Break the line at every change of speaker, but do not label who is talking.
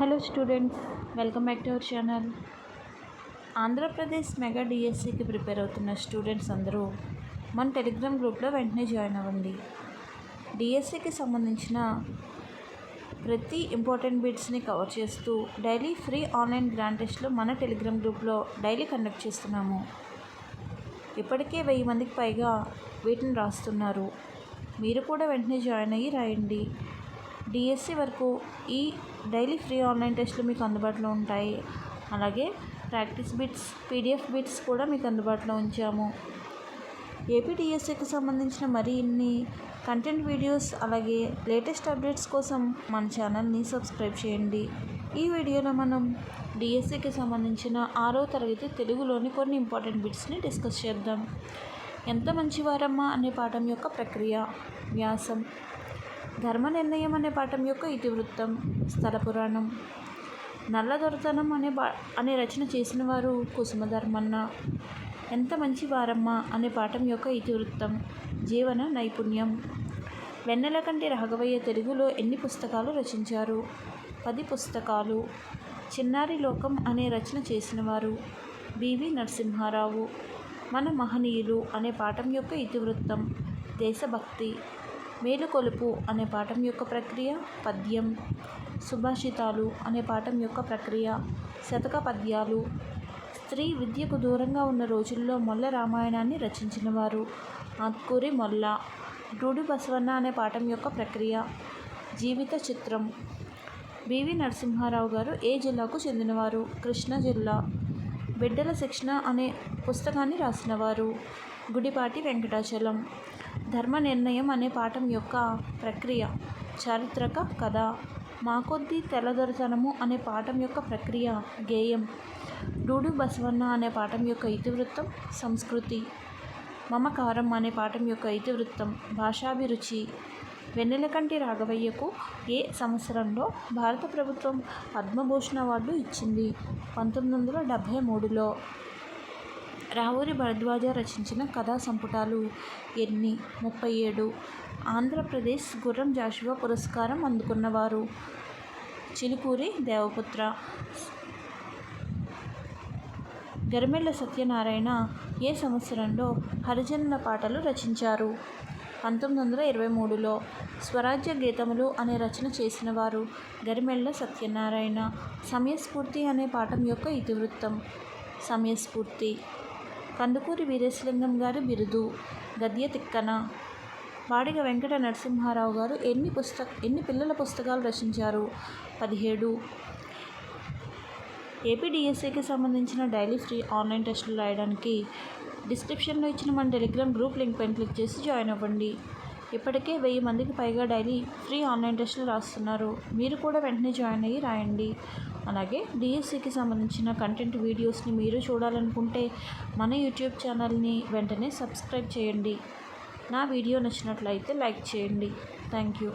Hello students welcome back to our channel. Andhra Pradesh mega డిఎస్సికి prepare అవుతున్న students అందరూ మన టెలిగ్రామ్ గ్రూప్లో వెంటనే జాయిన్ అవ్వండి. డిఎస్సికి సంబంధించిన ప్రతి ఇంపార్టెంట్ బిట్స్ని కవర్ చేస్తూ డైలీ ఫ్రీ ఆన్లైన్ గ్రాండ్ టెస్ట్లు మన టెలిగ్రామ్ గ్రూప్లో డైలీ కండక్ట్ చేస్తున్నాము. ఇప్పటికే వెయ్యి మందికి పైగా వీటిని రాస్తున్నారు. మీరు కూడా వెంటనే జాయిన్ అయ్యి రాయండి. డిఎస్సి వరకు ఈ డైలీ ఫ్రీ ఆన్లైన్ టెస్ట్లు మీకు అందుబాటులో ఉంటాయి. అలాగే ప్రాక్టీస్ బిట్స్ పీడిఎఫ్ బిట్స్ కూడా మీకు అందుబాటులో ఉంచాము. ఏపీ డిఎస్సికి సంబంధించిన మరి ఇన్ని కంటెంట్ వీడియోస్ అలాగే లేటెస్ట్ అప్డేట్స్ కోసం మన ఛానల్ని సబ్స్క్రైబ్ చేయండి. ఈ వీడియోలో మనం డిఎస్సికి సంబంధించిన ఆరో తరగతి తెలుగులోని కొన్ని ఇంపార్టెంట్ బిట్స్ని డిస్కస్ చేద్దాం. ఎంత మంచివారమ్మా అనే పాఠం యొక్క ప్రక్రియ వ్యాసం ధర్మ నిర్ణయం అనే పాఠం యొక్క ఇతివృత్తం స్థల పురాణం. నల్లదొరతనం అనే అనే రచన చేసిన వారు కుసుమధర్మన్న. ఎంత మంచి వారమ్మ అనే పాఠం యొక్క ఇతివృత్తం. జీవన నైపుణ్యం. వెన్నెలకంటి రాఘవయ్య తెలుగులో ఎన్ని పుస్తకాలు రచించారు? పది పుస్తకాలు. చిన్నారి లోకం అనే రచన చేసినవారు బివి నరసింహారావు. మన మహనీయులు అనే పాఠం యొక్క ఇతివృత్తం. దేశభక్తి. మేలుకొలుపు అనే పాఠం యొక్క ప్రక్రియ పద్యం సుభాషితాలు అనే పాఠం యొక్క ప్రక్రియ శతక పద్యాలు. స్త్రీ విద్యకు దూరంగా ఉన్న రోజుల్లో మొల్ల రామాయణాన్ని రచించిన వారు ఆత్కూరి మొల్ల డూడు బసవన్న అనే పాఠం యొక్క ప్రక్రియ జీవిత చిత్రం. బివి నరసింహారావు గారు ఏ జిల్లాకు చెందినవారు? కృష్ణా జిల్లా. బిడ్డల శిక్షణ అనే పుస్తకాన్ని రాసినవారు గుడిపాటి వెంకటాచలం. ధర్మ నిర్ణయం అనే పాఠం యొక్క ప్రక్రియ చారిత్రక కథ మాకొద్ది తెల్లదొరతనము అనే పాఠం యొక్క ప్రక్రియ గేయం డూడు బసవన్న అనే పాఠం యొక్క ఇతివృత్తం సంస్కృతి మమకారం అనే పాఠం యొక్క ఇతివృత్తం భాషాభిరుచి వెన్నెలకంటి రాఘవయ్యకు ఏ సంవత్సరంలో భారత ప్రభుత్వం పద్మభూషణ అవార్డు ఇచ్చింది? పంతొమ్మిది వందల డెబ్భై మూడులో. రావూరి భరద్వాజ రచించిన కథా సంపుటాలు ఎన్ని? ముప్పై ఏడు. ఆంధ్రప్రదేశ్ గుర్రం జాషువా పురస్కారం అందుకున్నవారు చిలుకూరి దేవపుత్ర. గరిమెళ్ళ సత్యనారాయణ ఏ సంవత్సరంలో హరిజనుల పాటలు రచించారు? పంతొమ్మిది వందల ఇరవై మూడులో స్వరాజ్య గీతములు అనే రచన చేసిన వారు గరిమెళ్ళ సత్యనారాయణ. సమయస్ఫూర్తి అనే పాఠం యొక్క ఇతివృత్తం. సమయస్ఫూర్తి కందుకూరి వీరేశలింగం గారి బిరుదు గద్య తిక్కన. వాడిగ వెంకట నరసింహారావు గారు ఎన్ని పుస్తక ఎన్ని పిల్లల పుస్తకాలు రచించారు? పదిహేడు. ఏపీడిఎస్సికి సంబంధించిన డైలీ ఫ్రీ ఆన్లైన్ టెస్టులు రాయడానికి డిస్క్రిప్షన్లో ఇచ్చిన మన టెలిగ్రామ్ గ్రూప్ లింక్ పైన క్లిక్ చేసి జాయిన్ అవ్వండి. ఇప్పటికే వెయ్యి మందికి పైగా డైలీ ఫ్రీ ఆన్లైన్ టెస్టులు రాస్తున్నారు. మీరు కూడా వెంటనే జాయిన్ అయ్యి రాయండి. అలాగే డిఎస్సికి సంబంధించిన కంటెంట్ వీడియోస్ని మీరు చూడాలనుకుంటే మన యూట్యూబ్ ఛానల్ని వెంటనే సబ్స్క్రైబ్ చేయండి. నా వీడియో నచ్చినట్లయితే లైక్ చేయండి. Thank you